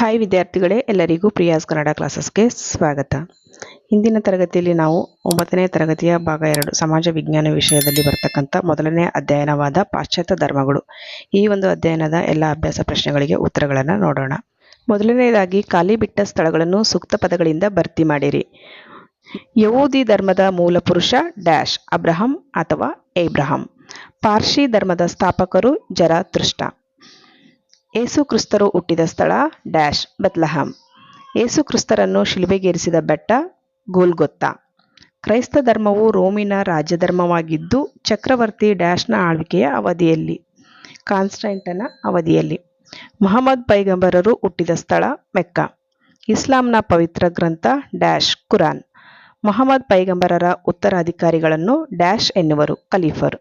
Hi ವಿದ್ಯಾರ್ಥಿಗಳೇ. ಎಲ್ಲರಿಗೂ ಪ್ರಿಯಾಸ್ ಕನ್ನಡ ಕ್ಲಾಸಸ್ಗೆ ಸ್ವಾಗತ. ಇಂದಿನ ತರಗತಿಯಲ್ಲಿ ನಾವು ಒಂಬತ್ತನೇ ತರಗತಿಯ ಭಾಗ ಎರಡು, ಸಮಾಜ ವಿಜ್ಞಾನ ವಿಷಯದಲ್ಲಿ ಬರ್ತಕ್ಕಂಥ ಮೊದಲನೇ ಅಧ್ಯಯನವಾದ ಪಾಶ್ಚಾತ್ಯ ಧರ್ಮಗಳು. ಈ ಒಂದು ಅಧ್ಯಯನದ ಎಲ್ಲ ಅಭ್ಯಾಸ ಪ್ರಶ್ನೆಗಳಿಗೆ ಉತ್ತರಗಳನ್ನು ನೋಡೋಣ. ಮೊದಲನೆಯದಾಗಿ, ಖಾಲಿ ಬಿಟ್ಟ ಸ್ಥಳಗಳನ್ನು ಸೂಕ್ತ ಪದಗಳಿಂದ ಭರ್ತಿ ಮಾಡಿರಿ. ಯಹೂದಿ ಧರ್ಮದ ಮೂಲ ಪುರುಷ ಡ್ಯಾಶ್, ಅಬ್ರಹಂ ಅಥವಾ ಏಬ್ರಹಂ. ಪಾರ್ಸಿ ಧರ್ಮದ ಸ್ಥಾಪಕರು ಜರಾತೃಷ್ಟ. ಏಸು ಕ್ರಿಸ್ತರು ಹುಟ್ಟಿದ ಸ್ಥಳ ಡ್ಯಾಶ್ ಬೆತ್ಲಹಂ ಏಸು ಕ್ರಿಸ್ತರನ್ನು ಶಿಲುಬೆಗೇರಿಸಿದ ಬೆಟ್ಟ ಗೋಲ್ಗೊತ್ತ. ಕ್ರೈಸ್ತ ಧರ್ಮವು ರೋಮಿನ ರಾಜಧರ್ಮವಾಗಿದ್ದು ಚಕ್ರವರ್ತಿ ಡ್ಯಾಶ್ನ ಆಳ್ವಿಕೆಯ ಅವಧಿಯಲ್ಲಿ, ಕಾನ್ಸ್ಟೈಂಟನ ಅವಧಿಯಲ್ಲಿ. ಮೊಹಮ್ಮದ್ ಪೈಗಂಬರರು ಹುಟ್ಟಿದ ಸ್ಥಳ ಮೆಕ್ಕ. ಇಸ್ಲಾಂನ ಪವಿತ್ರ ಗ್ರಂಥ ಡ್ಯಾಶ್ ಕುರಾನ್. ಮೊಹಮ್ಮದ್ ಪೈಗಂಬರರ ಉತ್ತರಾಧಿಕಾರಿಗಳನ್ನು ಡ್ಯಾಶ್ ಎನ್ನುವರು ಖಲೀಫರು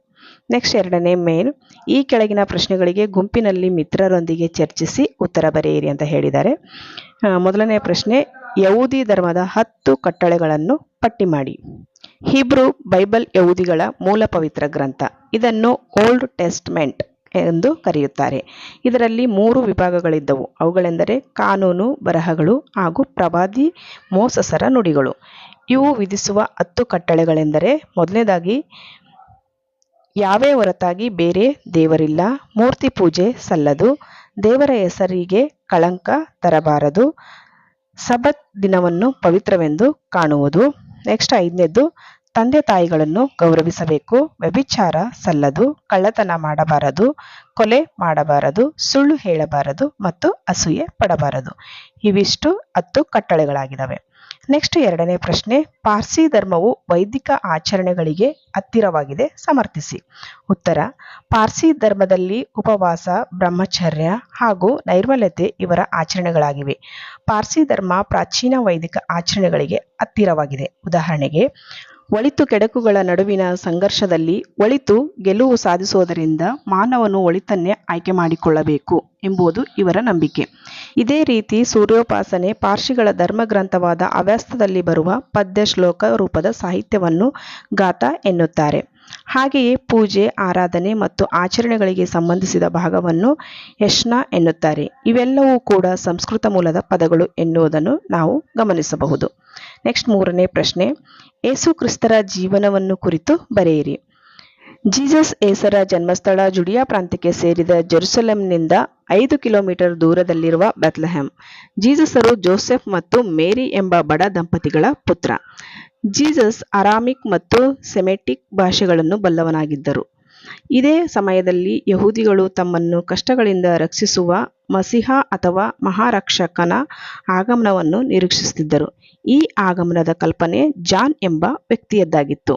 ನೆಕ್ಸ್ಟ್ ಎರಡನೇ ಮೇನ್ ಈ ಕೆಳಗಿನ ಪ್ರಶ್ನೆಗಳಿಗೆ ಗುಂಪಿನಲ್ಲಿ ಮಿತ್ರರೊಂದಿಗೆ ಚರ್ಚಿಸಿ ಉತ್ತರ ಬರೆಯಿರಿ ಅಂತ ಹೇಳಿದ್ದಾರೆ. ಮೊದಲನೇ ಪ್ರಶ್ನೆ, ಯಹೂದಿ ಧರ್ಮದ ಹತ್ತು ಕಟ್ಟಳೆಗಳನ್ನು ಪಟ್ಟಿ ಮಾಡಿ. ಹಿಬ್ರೂ ಬೈಬಲ್ ಯಹೂದಿಗಳ ಮೂಲ ಪವಿತ್ರ ಗ್ರಂಥ. ಇದನ್ನು ಓಲ್ಡ್ ಟೆಸ್ಟ್ಮೆಂಟ್ ಎಂದು ಕರೆಯುತ್ತಾರೆ. ಇದರಲ್ಲಿ ಮೂರು ವಿಭಾಗಗಳಿದ್ದವು. ಅವುಗಳೆಂದರೆ ಕಾನೂನು, ಬರಹಗಳು ಹಾಗೂ ಪ್ರವಾದಿ ಮೋಸಸರ ನುಡಿಗಳು. ಇವು ವಿಧಿಸುವ ಹತ್ತು ಕಟ್ಟಳೆಗಳೆಂದರೆ, ಮೊದಲನೇದಾಗಿ ಯಾವೇ ಹೊರತಾಗಿ ಬೇರೆ ದೇವರಿಲ್ಲ. ಮೂರ್ತಿ ಪೂಜೆ ಸಲ್ಲದು. ದೇವರ ಹೆಸರಿಗೆ ಕಳಂಕ ತರಬಾರದು. ಸಬತ್ ದಿನವನ್ನು ಪವಿತ್ರವೆಂದು ಕಾಣುವುದು. ನೆಕ್ಸ್ಟ್ ಐದನೇದ್ದು, ತಂದೆ ತಾಯಿಗಳನ್ನು ಗೌರವಿಸಬೇಕು. ವ್ಯಭಿಚಾರ ಸಲ್ಲದು. ಕಳ್ಳತನ ಮಾಡಬಾರದು. ಕೊಲೆ ಮಾಡಬಾರದು, ಸುಳ್ಳು ಹೇಳಬಾರದು ಮತ್ತು ಅಸೂಯೆ ಪಡಬಾರದು. ಇವಿಷ್ಟು ಹತ್ತು ಕಟ್ಟಳೆಗಳಾಗಿದ್ದಾವೆ. ನೆಕ್ಸ್ಟ್ ಎರಡನೇ ಪ್ರಶ್ನೆ, ಪಾರ್ಸಿ ಧರ್ಮವು ವೈದಿಕ ಆಚರಣೆಗಳಿಗೆ ಹತ್ತಿರವಾಗಿದೆ, ಸಮರ್ಥಿಸಿ. ಉತ್ತರ, ಪಾರ್ಸಿ ಧರ್ಮದಲ್ಲಿ ಉಪವಾಸ, ಬ್ರಹ್ಮಚರ್ಯ ಹಾಗೂ ನೈರ್ಮಲ್ಯತೆ ಇವರ ಆಚರಣೆಗಳಾಗಿವೆ. ಪಾರ್ಸಿ ಧರ್ಮ ಪ್ರಾಚೀನ ವೈದಿಕ ಆಚರಣೆಗಳಿಗೆ ಹತ್ತಿರವಾಗಿದೆ. ಉದಾಹರಣೆಗೆ ಒಳಿತು ಕೆಡಕುಗಳ ನಡುವಿನ ಸಂಘರ್ಷದಲ್ಲಿ ಒಳಿತು ಗೆಲುವು ಸಾಧಿಸುವುದರಿಂದ ಮಾನವನು ಒಳಿತನ್ನೇ ಆಯ್ಕೆ ಮಾಡಿಕೊಳ್ಳಬೇಕು ಎಂಬುದು ಇವರ ನಂಬಿಕೆ. ಇದೇ ರೀತಿ ಸೂರ್ಯೋಪಾಸನೆ ಪಾರ್ಶಿಗಳ ಧರ್ಮಗ್ರಂಥವಾದ ಅವ್ಯಸ್ತದಲ್ಲಿ ಬರುವ ಪದ್ಯ ಶ್ಲೋಕ ರೂಪದ ಸಾಹಿತ್ಯವನ್ನು ಗಾಥ ಎನ್ನುತ್ತಾರೆ. ಹಾಗೆಯೇ ಪೂಜೆ, ಆರಾಧನೆ ಮತ್ತು ಆಚರಣೆಗಳಿಗೆ ಸಂಬಂಧಿಸಿದ ಭಾಗವನ್ನು ಯಶ್ನ ಎನ್ನುತ್ತಾರೆ. ಇವೆಲ್ಲವೂ ಕೂಡ ಸಂಸ್ಕೃತ ಮೂಲದ ಪದಗಳು ಎನ್ನುವುದನ್ನು ನಾವು ಗಮನಿಸಬಹುದು. ನೆಕ್ಸ್ಟ್ ಮೂರನೇ ಪ್ರಶ್ನೆ. ಏಸು ಕ್ರಿಸ್ತರ ಜೀವನವನ್ನು ಕುರಿತು ಬರೆಯಿರಿ. ಜೀಸಸ್ ಏಸರ ಜನ್ಮಸ್ಥಳ ಜುಡಿಯಾ ಪ್ರಾಂತ್ಯಕ್ಕೆ ಸೇರಿದ ಜೆರುಸಲೆಂನಿಂದ ಐದು ಕಿಲೋಮೀಟರ್ ದೂರದಲ್ಲಿರುವ ಬೆತ್ಲೆಹೆಮ್ ಜೀಸಸರು ಜೋಸೆಫ್ ಮತ್ತು ಮೇರಿ ಎಂಬ ಬಡ ದಂಪತಿಗಳ ಪುತ್ರ. ಜೀಸಸ್ ಅರಾಮಿಕ್ ಮತ್ತು ಸೆಮೆಟಿಕ್ ಭಾಷೆಗಳನ್ನು ಬಲ್ಲವನಾಗಿದ್ದರು. ಇದೇ ಸಮಯದಲ್ಲಿ ಯಹೂದಿಗಳು ತಮ್ಮನ್ನು ಕಷ್ಟಗಳಿಂದ ರಕ್ಷಿಸುವ ಮಸಿಹ ಅಥವಾ ಮಹಾರಕ್ಷಕನ ಆಗಮನವನ್ನು ನಿರೀಕ್ಷಿಸುತ್ತಿದ್ದರು. ಈ ಆಗಮನದ ಕಲ್ಪನೆ ಜಾನ್ ಎಂಬ ವ್ಯಕ್ತಿಯದ್ದಾಗಿತ್ತು.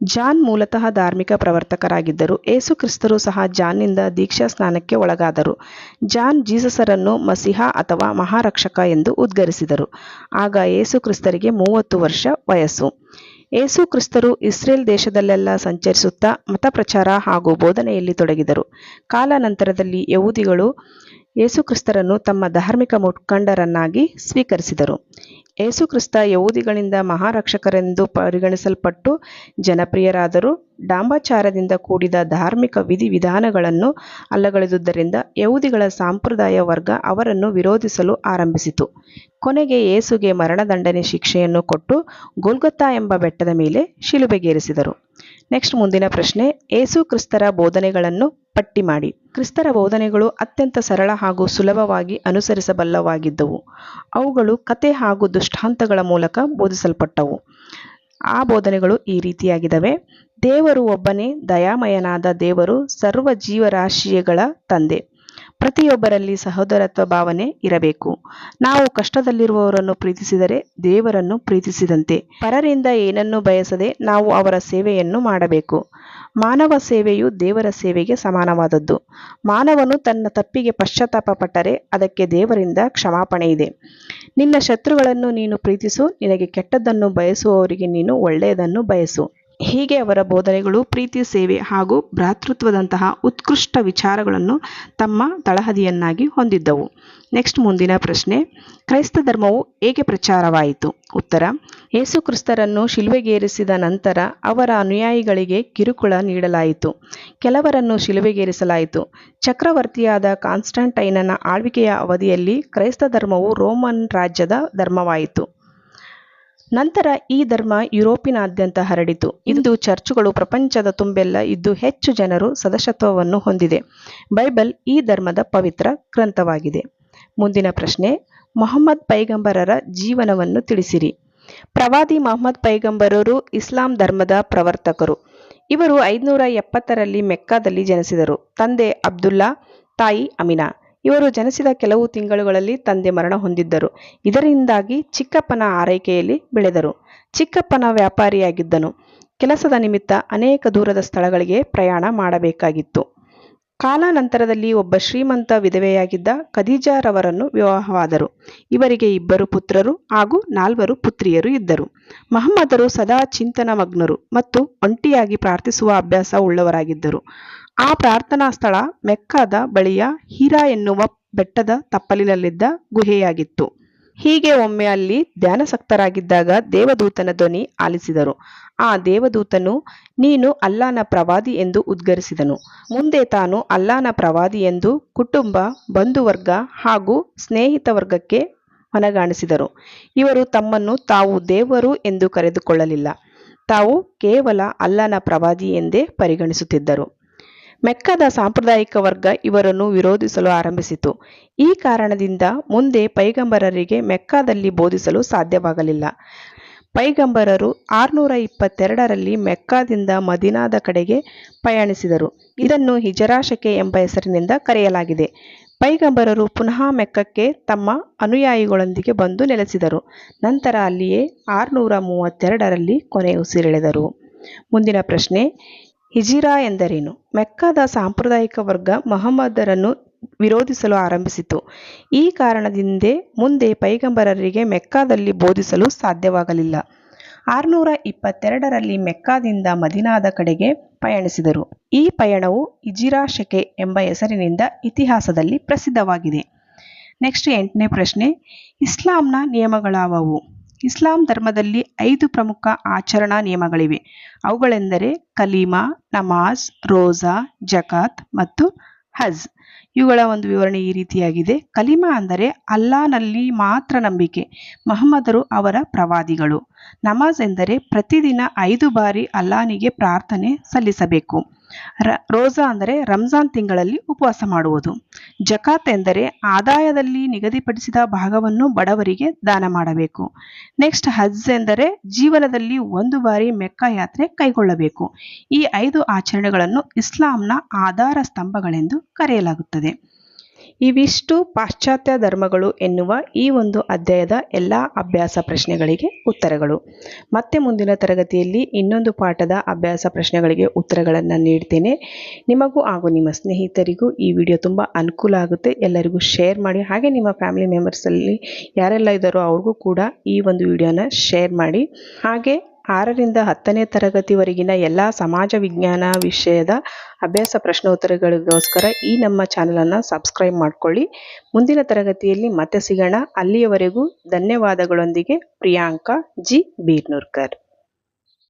ಜಾನ್ ಮೂಲತಃ ಧಾರ್ಮಿಕ ಪ್ರವರ್ತಕರಾಗಿದ್ದರು. ಏಸು ಕ್ರಿಸ್ತರು ಸಹ ಜಾನ್ನಿಂದ ದೀಕ್ಷಾ ಸ್ನಾನಕ್ಕೆ ಒಳಗಾದರು. ಜಾನ್ ಜೀಸಸರನ್ನು ಮಸಿಹ ಅಥವಾ ಮಹಾರಕ್ಷಕ ಎಂದು ಉದ್ಗರಿಸಿದರು. ಆಗ ಏಸು ಕ್ರಿಸ್ತರಿಗೆ ಮೂವತ್ತು ವರ್ಷ ವಯಸ್ಸು. ಏಸು ಕ್ರಿಸ್ತರು ಇಸ್ರೇಲ್ ದೇಶದಲ್ಲೆಲ್ಲ ಸಂಚರಿಸುತ್ತಾ ಮತ ಪ್ರಚಾರ ಹಾಗೂ ಬೋಧನೆಯಲ್ಲಿ ತೊಡಗಿದರು. ಕಾಲಾನಂತರದಲ್ಲಿ ಯಹೂದಿಗಳು ಯೇಸುಕ್ರಿಸ್ತರನ್ನು ತಮ್ಮ ಧಾರ್ಮಿಕ ಮುಖಂಡರನ್ನಾಗಿ ಸ್ವೀಕರಿಸಿದರು. ಯೇಸುಕ್ರಿಸ್ತ ಯಹೂದಿಗಳಿಂದ ಮಹಾರಕ್ಷಕರೆಂದು ಪರಿಗಣಿಸಲ್ಪಟ್ಟು ಜನಪ್ರಿಯರಾದರೂ. ಡಾಂಬಾಚಾರದಿಂದ ಕೂಡಿದ ಧಾರ್ಮಿಕ ವಿಧಿವಿಧಾನಗಳನ್ನು ಅಲ್ಲಗಳೆದುದರಿಂದ ಯಹೂದಿಗಳ ಸಾಂಪ್ರದಾಯ ವರ್ಗ ಅವರನ್ನು ವಿರೋಧಿಸಲು ಆರಂಭಿಸಿತು. ಕೊನೆಗೆ ಯೇಸುಗೆ ಮರಣದಂಡನೆ ಶಿಕ್ಷೆಯನ್ನು ಕೊಟ್ಟು ಗೋಲ್ಗೊತ್ತಾ ಎಂಬ ಬೆಟ್ಟದ ಮೇಲೆ ಶಿಲುಬೆಗೇರಿಸಿದರು. ನೆಕ್ಸ್ಟ್ ಮುಂದಿನ ಪ್ರಶ್ನೆ, ಏಸು ಕ್ರಿಸ್ತರ ಬೋಧನೆಗಳನ್ನು ಪಟ್ಟಿ ಮಾಡಿ. ಕ್ರಿಸ್ತರ ಬೋಧನೆಗಳು ಅತ್ಯಂತ ಸರಳ ಹಾಗೂ ಸುಲಭವಾಗಿ ಅನುಸರಿಸಬಲ್ಲವಾಗಿದ್ದವು. ಅವುಗಳು ಕತೆ ಹಾಗೂ ದೃಷ್ಟಾಂತಗಳ ಮೂಲಕ ಬೋಧಿಸಲ್ಪಟ್ಟವು. ಆ ಬೋಧನೆಗಳು ಈ ರೀತಿಯಾಗಿದ್ದಾವೆ. ದೇವರು ಒಬ್ಬನೇ ದಯಾಮಯನಾದ ದೇವರು ಸರ್ವ ಜೀವರಾಶಿಗಳ ತಂದೆ. ಪ್ರತಿಯೊಬ್ಬರಲ್ಲಿ ಸಹೋದರತ್ವ ಭಾವನೆ ಇರಬೇಕು. ನಾವು ಕಷ್ಟದಲ್ಲಿರುವವರನ್ನು ಪ್ರೀತಿಸಿದರೆ ದೇವರನ್ನು ಪ್ರೀತಿಸಿದಂತೆ. ಪರರಿಂದ ಏನನ್ನು ಬಯಸದೆ ನಾವು ಅವರ ಸೇವೆಯನ್ನು ಮಾಡಬೇಕು. ಮಾನವ ಸೇವೆಯು ದೇವರ ಸೇವೆಗೆ ಸಮಾನವಾದದ್ದು. ಮಾನವನು ತನ್ನ ತಪ್ಪಿಗೆ ಪಶ್ಚಾತ್ತಾಪ ಪಟ್ಟರೆ ಅದಕ್ಕೆ ದೇವರಿಂದ ಕ್ಷಮಾಪಣೆ ಇದೆ. ನಿನ್ನ ಶತ್ರುಗಳನ್ನು ನೀನು ಪ್ರೀತಿಸು, ನಿನಗೆ ಕೆಟ್ಟದ್ದನ್ನು ಬಯಸುವವರಿಗೆ ನೀನು ಒಳ್ಳೆಯದನ್ನು ಬಯಸು. ಹೀಗೆ ಅವರ ಬೋಧನೆಗಳು ಪ್ರೀತಿ ಸೇವೆ ಹಾಗೂ ಭ್ರಾತೃತ್ವದಂತಹ ಉತ್ಕೃಷ್ಟ ವಿಚಾರಗಳನ್ನು ತಮ್ಮ ತಳಹದಿಯನ್ನಾಗಿ ಹೊಂದಿದ್ದವು. ನೆಕ್ಸ್ಟ್ ಮುಂದಿನ ಪ್ರಶ್ನೆ, ಕ್ರೈಸ್ತ ಧರ್ಮವು ಏಕೆ ಪ್ರಚಾರವಾಯಿತು? ಉತ್ತರ, ಯೇಸು ಕ್ರಿಸ್ತರನ್ನು ಶಿಲುವೆಗೇರಿಸಿದ ನಂತರ ಅವರ ಅನುಯಾಯಿಗಳಿಗೆ ಕಿರುಕುಳ ನೀಡಲಾಯಿತು. ಕೆಲವರನ್ನು ಶಿಲುವೆಗೇರಿಸಲಾಯಿತು ಚಕ್ರವರ್ತಿಯಾದ ಕಾನ್ಸ್ಟಂಟೈನನ ಆಳ್ವಿಕೆಯ ಅವಧಿಯಲ್ಲಿ ಕ್ರೈಸ್ತ ಧರ್ಮವು ರೋಮನ್ ರಾಜ್ಯದ ಧರ್ಮವಾಯಿತು. ನಂತರ ಈ ಧರ್ಮ ಯುರೋಪಿನಾದ್ಯಂತ ಹರಡಿತು. ಇಂದು ಚರ್ಚುಗಳು ಪ್ರಪಂಚದ ತುಂಬೆಲ್ಲ ಇದ್ದು ಹೆಚ್ಚು ಜನರು ಸದಸ್ಯತ್ವವನ್ನು ಹೊಂದಿದೆ. ಬೈಬಲ್ ಈ ಧರ್ಮದ ಪವಿತ್ರ ಗ್ರಂಥವಾಗಿದೆ. ಮುಂದಿನ ಪ್ರಶ್ನೆ, ಮೊಹಮ್ಮದ್ ಪೈಗಂಬರರ ಜೀವನವನ್ನು ತಿಳಿಸಿರಿ. ಪ್ರವಾದಿ ಮೊಹಮ್ಮದ್ ಪೈಗಂಬರರು ಇಸ್ಲಾಂ ಧರ್ಮದ ಪ್ರವರ್ತಕರು. ಇವರು ಐದುನೂರ ಎಪ್ಪತ್ತರಲ್ಲಿ ಮೆಕ್ಕಾದಲ್ಲಿ ಜನಿಸಿದರು. ತಂದೆ ಅಬ್ದುಲ್ಲಾ, ತಾಯಿ ಅಮಿನಾ. ಇವರು ಜನಿಸಿದ ಕೆಲವು ತಿಂಗಳುಗಳಲ್ಲಿ ತಂದೆ ಮರಣ ಹೊಂದಿದ್ದರು. ಇದರಿಂದಾಗಿ ಚಿಕ್ಕಪ್ಪನ ಆರೈಕೆಯಲ್ಲಿ ಬೆಳೆದರು. ಚಿಕ್ಕಪ್ಪನ ವ್ಯಾಪಾರಿಯಾಗಿದ್ದನು. ಕೆಲಸದ ನಿಮಿತ್ತ ಅನೇಕ ದೂರದ ಸ್ಥಳಗಳಿಗೆ ಪ್ರಯಾಣ ಮಾಡಬೇಕಾಗಿತ್ತು. ಕಾಲಾನಂತರದಲ್ಲಿ ಒಬ್ಬ ಶ್ರೀಮಂತ ವಿಧವೆಯಾಗಿದ್ದ ಖದೀಜಾರವರನ್ನು ವಿವಾಹವಾದರು. ಇವರಿಗೆ ಇಬ್ಬರು ಪುತ್ರರು ಹಾಗೂ ನಾಲ್ವರು ಪುತ್ರಿಯರು ಇದ್ದರು. ಮಹಮ್ಮದರು ಸದಾ ಚಿಂತನ ಮಗ್ನರು ಮತ್ತು ಒಂಟಿಯಾಗಿ ಪ್ರಾರ್ಥಿಸುವ ಅಭ್ಯಾಸ ಉಳ್ಳವರಾಗಿದ್ದರು. ಆ ಪ್ರಾರ್ಥನಾ ಸ್ಥಳ ಮೆಕ್ಕಾದ ಬಳಿಯ ಹೀರಾ ಎನ್ನುವ ಬೆಟ್ಟದ ತಪ್ಪಲಿನಲ್ಲಿದ್ದ ಗುಹೆಯಾಗಿತ್ತು. ಹೀಗೆ ಒಮ್ಮೆ ಅಲ್ಲಿ ಧ್ಯಾನಸಕ್ತರಾಗಿದ್ದಾಗ ದೇವದೂತನ ಧ್ವನಿ ಆಲಿಸಿದರು. ಆ ದೇವದೂತನು, ನೀನು ಅಲ್ಲಾನ ಪ್ರವಾದಿ ಎಂದು ಉದ್ಗರಿಸಿದನು. ಮುಂದೆ ತಾನು ಅಲ್ಲಾನ ಪ್ರವಾದಿ ಎಂದು ಕುಟುಂಬ, ಬಂಧುವರ್ಗ ಹಾಗೂ ಸ್ನೇಹಿತ ವರ್ಗಕ್ಕೆ ಮನಗಾಣಿಸಿದರು. ಇವರು ತಮ್ಮನ್ನು ತಾವು ದೇವರು ಎಂದು ಕರೆದುಕೊಳ್ಳಲಿಲ್ಲ. ತಾವು ಕೇವಲ ಅಲ್ಲನ ಪ್ರವಾದಿ ಎಂದೇ ಪರಿಗಣಿಸುತ್ತಿದ್ದರು. ಮೆಕ್ಕದ ಸಾಂಪ್ರದಾಯಿಕ ವರ್ಗ ಇವರನ್ನು ವಿರೋಧಿಸಲು ಆರಂಭಿಸಿತು. ಈ ಕಾರಣದಿಂದ ಮುಂದೆ ಪೈಗಂಬರರಿಗೆ ಮೆಕ್ಕಾದಲ್ಲಿ ಬೋಧಿಸಲು ಸಾಧ್ಯವಾಗಲಿಲ್ಲ. ಪೈಗಂಬರರು ಆರುನೂರ ಇಪ್ಪತ್ತೆರಡರಲ್ಲಿ ಮೆಕ್ಕಾದಿಂದ ಮದಿನಾದ ಕಡೆಗೆ ಪಯಣಿಸಿದರು. ಇದನ್ನು ಹಿಜರಾಶಕೆ ಎಂಬ ಹೆಸರಿನಿಂದ ಕರೆಯಲಾಗಿದೆ. ಪೈಗಂಬರರು ಪುನಃ ಮೆಕ್ಕಕ್ಕೆ ತಮ್ಮ ಅನುಯಾಯಿಗಳೊಂದಿಗೆ ಬಂದು ನೆಲೆಸಿದರು. ನಂತರ ಅಲ್ಲಿಯೇ ಆರುನೂರ ಮೂವತ್ತೆರಡರಲ್ಲಿ ಕೊನೆ ಉಸಿರೆಳೆದರು. ಮುಂದಿನ ಪ್ರಶ್ನೆ ಹಿಜಿರಾ ಎಂದರೇನು? ಮೆಕ್ಕಾದ ಸಾಂಪ್ರದಾಯಿಕ ವರ್ಗ ಮಹಮ್ಮದರನ್ನು ವಿರೋಧಿಸಲು ಆರಂಭಿಸಿತು. ಈ ಕಾರಣದಿಂದೇ ಮುಂದೆ ಪೈಗಂಬರರಿಗೆ ಮೆಕ್ಕಾದಲ್ಲಿ ಬೋಧಿಸಲು ಸಾಧ್ಯವಾಗಲಿಲ್ಲ. ಆರುನೂರ ಇಪ್ಪತ್ತೆರಡರಲ್ಲಿ ಮೆಕ್ಕಾದಿಂದ ಮದಿನಾದ ಕಡೆಗೆ ಪಯಣಿಸಿದರು. ಈ ಪಯಣವು ಇಜಿರಾ ಶಕೆ ಎಂಬ ಹೆಸರಿನಿಂದ ಇತಿಹಾಸದಲ್ಲಿ ಪ್ರಸಿದ್ಧವಾಗಿದೆ. ನೆಕ್ಸ್ಟ್ ಎಂಟನೇ ಪ್ರಶ್ನೆ, ಇಸ್ಲಾಂನ ನಿಯಮಗಳಾವವು? ಇಸ್ಲಾಂ ಧರ್ಮದಲ್ಲಿ ಐದು ಪ್ರಮುಖ ಆಚರಣಾ ನಿಯಮಗಳಿವೆ. ಅವುಗಳೆಂದರೆ ಕಲೀಮಾ, ನಮಾಜ್, ರೋಜಾ, ಜಕಾತ್ ಮತ್ತು ಹಜ್. ಇವುಗಳ ಒಂದು ವಿವರಣೆ ಈ ರೀತಿಯಾಗಿದೆ. ಕಲಿಮಾ ಅಂದರೆ ಅಲ್ಲಾನಲ್ಲಿ ಮಾತ್ರ ನಂಬಿಕೆ, ಮಹಮ್ಮದರು ಅವರ ಪ್ರವಾದಿಗಳು. ನಮಾಜ್ ಎಂದರೆ ಪ್ರತಿದಿನ ಐದು ಬಾರಿ ಅಲ್ಲಾನಿಗೆ ಪ್ರಾರ್ಥನೆ ಸಲ್ಲಿಸಬೇಕು. ರ, ರೋಜಾ ಅಂದರೆ ರಂಜಾನ್ ತಿಂಗಳಲ್ಲಿ ಉಪವಾಸ ಮಾಡುವುದು. ಜಕಾತ್ ಎಂದರೆ ಆದಾಯದಲ್ಲಿ ನಿಗದಿಪಡಿಸಿದ ಭಾಗವನ್ನು ಬಡವರಿಗೆ ದಾನ ಮಾಡಬೇಕು. ನೆಕ್ಸ್ಟ್ ಹಜ್ ಎಂದರೆ ಜೀವನದಲ್ಲಿ ಒಂದು ಬಾರಿ ಮೆಕ್ಕ ಯಾತ್ರೆ ಕೈಗೊಳ್ಳಬೇಕು. ಈ ಐದು ಆಚರಣೆಗಳನ್ನು ಇಸ್ಲಾಂನ ಆಧಾರ ಸ್ತಂಭಗಳೆಂದು ಕರೆಯಲಾಗುತ್ತದೆ. ಇವಿಷ್ಟು ಪಾಶ್ಚಾತ್ಯ ಧರ್ಮಗಳು ಎನ್ನುವ ಈ ಒಂದು ಅಧ್ಯಾಯದ ಎಲ್ಲ ಅಭ್ಯಾಸ ಪ್ರಶ್ನೆಗಳಿಗೆ ಉತ್ತರಗಳು. ಮತ್ತೆ ಮುಂದಿನ ತರಗತಿಯಲ್ಲಿ ಇನ್ನೊಂದು ಪಾಠದ ಅಭ್ಯಾಸ ಪ್ರಶ್ನೆಗಳಿಗೆ ಉತ್ತರಗಳನ್ನು ನೀಡ್ತೇನೆ. ನಿಮಗೂ ಹಾಗೂ ನಿಮ್ಮ ಸ್ನೇಹಿತರಿಗೂ ಈ ವಿಡಿಯೋ ತುಂಬ ಅನುಕೂಲ ಆಗುತ್ತೆ. ಎಲ್ಲರಿಗೂ ಶೇರ್ ಮಾಡಿ, ಹಾಗೆ ನಿಮ್ಮ ಫ್ಯಾಮಿಲಿ ಮೆಂಬರ್ಸಲ್ಲಿ ಯಾರೆಲ್ಲ ಇದ್ದಾರೋ ಅವ್ರಿಗೂ ಕೂಡ ಈ ಒಂದು ವಿಡಿಯೋನ ಶೇರ್ ಮಾಡಿ. ಹಾಗೆ ಆರರಿಂದ ಹತ್ತನೇ ತರಗತಿವರೆಗಿನ ಎಲ್ಲ ಸಮಾಜ ವಿಜ್ಞಾನ ವಿಷಯದ ಅಭ್ಯಾಸ ಪ್ರಶ್ನೋತ್ತರಗಳಿಗೋಸ್ಕರ ಈ ನಮ್ಮ ಚಾನಲನ್ನು ಸಬ್ಸ್ಕ್ರೈಬ್ ಮಾಡ್ಕೊಳ್ಳಿ. ಮುಂದಿನ ತರಗತಿಯಲ್ಲಿ ಮತ್ತೆ ಸಿಗೋಣ. ಅಲ್ಲಿಯವರೆಗೂ ಧನ್ಯವಾದಗಳೊಂದಿಗೆ ಪ್ರಿಯಾಂಕಾ ಜಿ ಬೀರ್ನೂರ್ಕರ್.